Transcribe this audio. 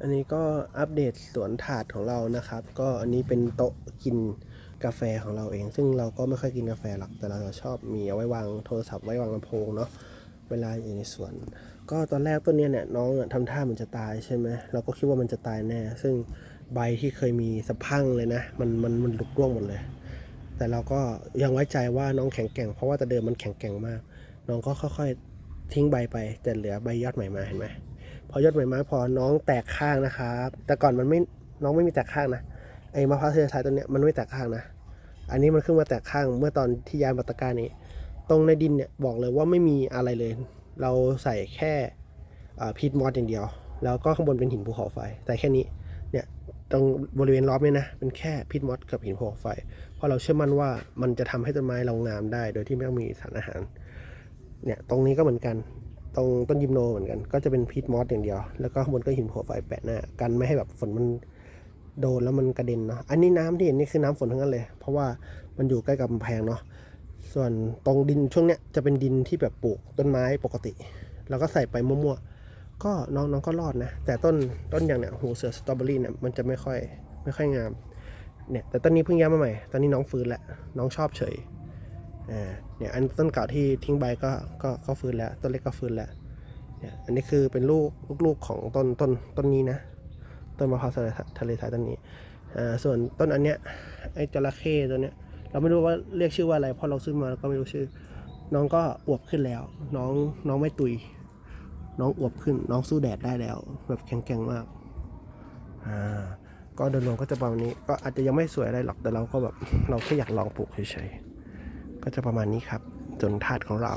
อันนี้ก็อัปเดตสวนถาดของเรานะครับ ก็อันนี้เป็นโต๊ะกินกาแฟของเราเอง ซึ่งเราก็ไม่ค่อยกินกาแฟหรอกแต่เราชอบมีเอาไว้วางโทรศัพท์ไว้วางลำโพงเนาะเวลาอยู่ในสวน ก็ตอนแรกต้นนี้เนี่ยน้องทำท่ามันจะตายใช่ไหมเราก็คิดว่ามันจะตายแน่ ซึ่งใบที่เคยมีสะพังเลยนะ มันมันมันหลุดร่วงหมดเลย แต่เราก็ยังไว้ใจว่าน้องแข็งแกร่งเพราะว่าแต่เดิมมันแข็งแกร่งมาก น้องก็ค่อยๆทิ้งใบไปแต่เหลือใบยอดใหม่มาเห็นไหม พอยอดใหม่มาพอน้องแตกข้างนะครับ แต่ก่อนมันไม่น้องไม่มีแตกข้างนะไอ้มะพร้าวเทเลไทยตัวเนี้ยมันไม่แตกข้างนะ อันนี้มันขึ้นมาแตกข้างเมื่อตอนที่ย้ายมาตะกร้านี้ ตรงในดินเนี่ยบอกเลยว่าไม่มีอะไรเลย เราใส่แค่พีทมอสอย่างเดียว แล้วก็ข้างบนเป็นหินภูเขาไฟ แต่แค่นี้เนี่ยตรงบริเวณล้อมเนี่ยนะเป็นแค่พีทมอสกับหินภูเขาไฟ เพราะเราเชื่อมั่นว่ามันจะทำให้ต้นไม้เรางามได้ โดยที่ไม่ต้องมีสารอาหารเนี่ยตรงนี้ก็เหมือนกัน ตรงต้นยิมโนเหมือนกัน ก็จะเป็นพีทมอสอย่างเดียว แล้วก็ข้างบนก็หินภูเขาไฟแปะหน้ากันไม่ให้แบบฝนมันโดนแล้วมันกระเด็นเนาะอันนี้น้ำที่เห็นนี่คือน้ำฝนทั้งนั้นเลย เพราะว่ามันอยู่ใกล้กับกำแพงเนาะส่วนตรงดินช่วงเนี้ยจะเป็นดินที่แบบปลูกต้นไม้ปกติ แล้วก็ใส่ไปมั่วๆก็น้องน้องก็รอดนะ แต่ต้นต้นอย่างเนี้ยหูเสือสตรอเบอรี่เนี่ยมันจะไม่ค่อยไม่ค่อยงามเนี่ยแต่ต้นนี้เพิ่งย้ายมาใหม่ตอนนี้น้องฟื้นแหล้วน้องชอบเฉย อ่าเนี่ยอันต้นเก่าที่ทิ้งใบก็ก็ก็ฟื้นแล้ว ต้นเล็กก็ฟื้นแล้วเนี่ยอันนี้คือเป็นลูกลูกของต้นต้นต้นนี้นะ ต้นมะพร้าวทะเลทรายต้นนี้อ่าส่วนต้นอันเนี้ยไอ้จระเข้ตัวเนี้ยเราไม่รู้ว่าเรียกชื่อว่าอะไรเพราะเราซื้อมาแล้วก็ไม่รู้ชื่อ น้องก็อวบขึ้นแล้ว น้องน้องไม่ตุย น้องอวบขึ้น น้องสู้แดดได้แล้ว แบบแข็งแกร่งมากอ่าก็โดยรวมก็จะประมาณนี้ก็อาจจะยังไม่สวยอะไรหรอกแต่เราก็แบบเราแค่อยากลองปลูกเฉยๆ ก็จะประมาณนี้ครับ จนถาดของเรา